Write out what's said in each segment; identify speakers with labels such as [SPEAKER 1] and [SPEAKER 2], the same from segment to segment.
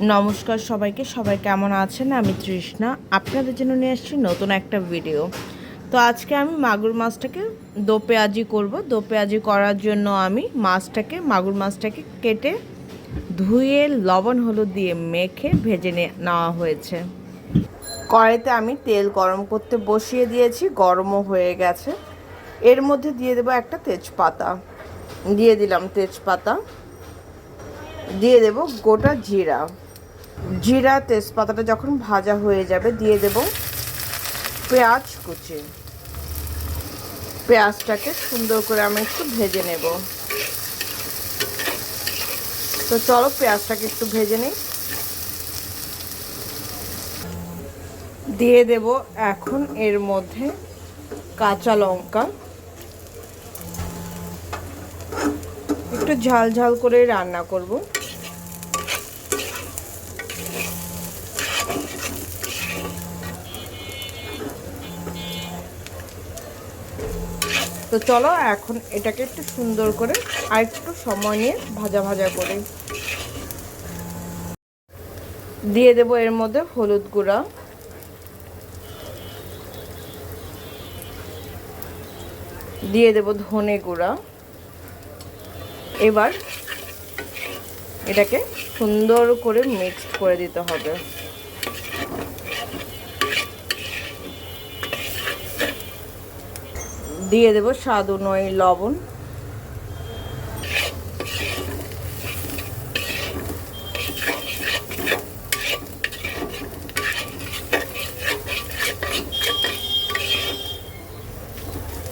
[SPEAKER 1] নমস্কার সবাইকে। সবাই কেমন আছেন? আমি তৃষ্ণা। আপনাদের জন্য নিয়ে আসছি নতুন একটা ভিডিও তো আজকে আমি মাগুর মাছটাকে দো পেঁয়াজি করব। দো পেঁয়াজি করার জন্য আমি মাছটাকে, মাগুর মাছটাকে কেটে ধুয়ে লবণ, হলুদ দিয়ে মেখে ভেজে নেওয়া হয়েছে। কড়াইতে আমি তেল গরম করতে বসিয়ে দিয়েছি। গরমও হয়ে গেছে। এর মধ্যে দিয়ে দেবো একটা তেজপাতা। দিয়ে দিলাম তেজপাতা। দিয়ে দেব গোটা জিরা। জিরা তেজপাতাটা যখন ভাজা হয়ে যাবে, দিয়ে দেব পেঁয়াজ কুচি। পেঁয়াজটাকে সুন্দর করে আমি একটু ভেজে নেব। তো চলো পেঁয়াজটাকে একটু ভেজে নিই। দিয়ে দেব এখন এর মধ্যে কাঁচা লঙ্কা। একটু ঝাল ঝাল করে রান্না করব। তো চলো, এখন এটাকে একটু সুন্দর করে আর একটু সময় নিয়ে ভাজা ভাজা করে। দিয়ে দেব এর মধ্যে হলুদ গুঁড়া। দিয়ে দেব ধনে গুঁড়া। এবার এটাকে সুন্দর করে মিক্সড করে দিতে হবে। দিয়ে দেব স্বাদ অনুযায়ী লবণ।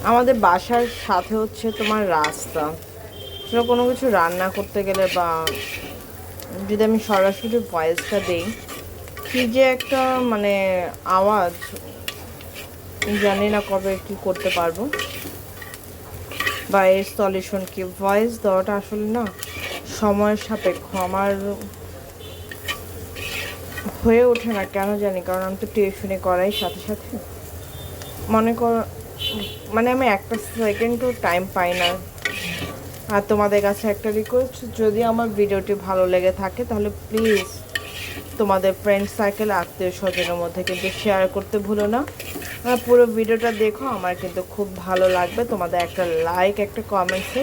[SPEAKER 1] আমাদের বাসার সাথে হচ্ছে তোমার রাস্তা। কোনো কিছু রান্না করতে গেলে বা যদি আমি সরাসরি ভয়েসটা দিই, কি যে একটা মানে আওয়াজ জানি না কবে কি করতে পারব। বা এর সলিউশন কি? ভয়েস দেওয়াটা আসলে না সময়ের সাপেক্ষ। আমার হয়ে ওঠে না, কেন জানি? কারণ আমি তো টিউশনি করাই সাথে সাথে। মনে কর মানে আমি একটা সেকেন্ডও টাইম পাই না। আর তোমাদের কাছে একটা রিকোয়েস্ট যদি আমার ভিডিওটি ভালো লেগে থাকে, তাহলে প্লিজ তোমাদের ফ্রেন্ড সার্কেল আত্মীয় স্বজনের মধ্যে কিন্তু শেয়ার করতে ভুলো না। পুরো ভিডিওটা দেখো, আমার কিন্তু খুব ভালো লাগবে। তোমাদের একটা লাইক একটা কমেন্টসে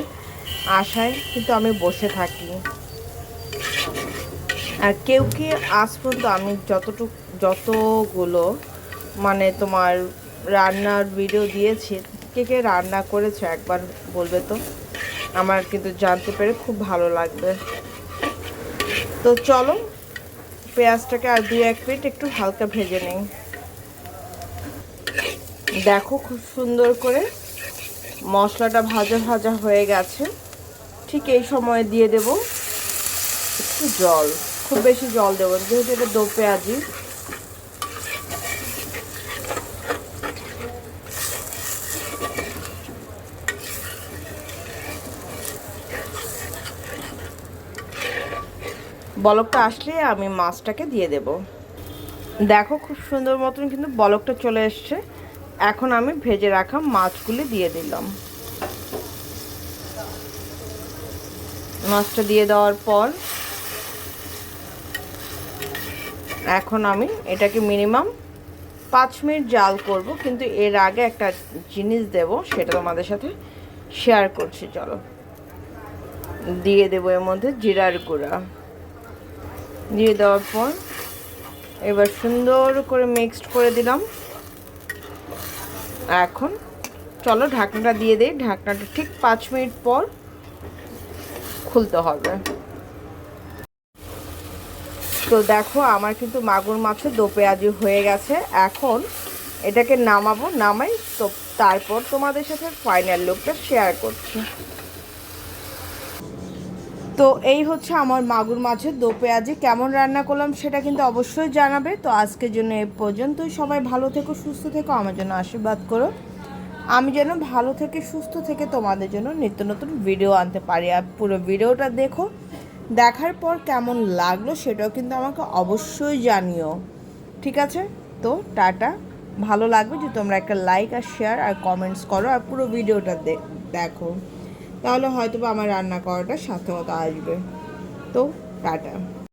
[SPEAKER 1] আশায় কিন্তু আমি বসে থাকি। আর কেউ কি আজ পর্যন্ত আমি যতটুকু, যতগুলো মানে তোমার রান্নার ভিডিও দিয়েছি, কে কে রান্না করেছে একবার বলবে তো? আমার কিন্তু জানতে পেরে খুব ভালো লাগবে। তো চলো, পেঁয়াজটাকে আর দুই এক মিনিট একটু হালকা ভেজে নিই। দেখো খুব সুন্দর করে মশলাটা ভাজা ভাজা হয়ে গেছে। ঠিক এই সময় দিয়ে দেব একটু জল। খুব বেশি জল দেবো যেহেতু এটা দো পেঁয়াজি। বলকটা আসলে আমি মাছটাকে দিয়ে দেব। দেখো খুব সুন্দর মতন কিন্তু বলকটা চলে এসছে। এখন আমি ভেজে রাখা মাছগুলি দিয়ে দিলাম। মাছটা দিয়ে দেওয়ার পর এখন আমি এটাকে মিনিমাম পাঁচ মিনিট জাল করব, কিন্তু এর আগে একটা জিনিস দেব, সেটা তোমাদের সাথে শেয়ার করছি, চলো। দিয়ে দেবো এর মধ্যে জিরার গুঁড়া। দিয়ে দেওয়ার পর এবার সুন্দর করে মিক্সড করে দিলাম। এখন চলো ঢাকনাটা দিয়ে দিই। ঢাকনাটা ঠিক পাঁচ মিনিট পর খুলতে হবে। তো দেখো, আমার কিন্তু মাগুর মাছের দো পেঁয়াজি হয়ে গেছে। এখন এটাকে নামাবো, নামাই তো তারপর তোমাদের সাথে ফাইনাল লুকটা শেয়ার করছি। তো এই হচ্ছে আমার মাগুর মাছের দো পেঁয়াজি কেমন রান্না করলাম সেটা কিন্তু অবশ্যই জানাবে। তো আজকের জন্য এ পর্যন্তই। সবাই ভালো থেকো, সুস্থ থেকো, আমার জন্য আশীর্বাদ করো। আমি যেন ভালো থেকে, সুস্থ থেকে তোমাদের জন্য নিত্য নতুন ভিডিও আনতে পারি। আর পুরো ভিডিওটা দেখো। দেখার পর কেমন লাগল সেটাও কিন্তু আমাকে অবশ্যই জানিও। ঠিক আছে? তো টাটা। ভালো লাগবে যে তোমরা একটা লাইক আর শেয়ার আর কমেন্টস করো আর পুরো ভিডিওটা দেখো। তাহলে হয়তো আমার রান্না করাটা সার্থকতা আসবে। তো টাটা।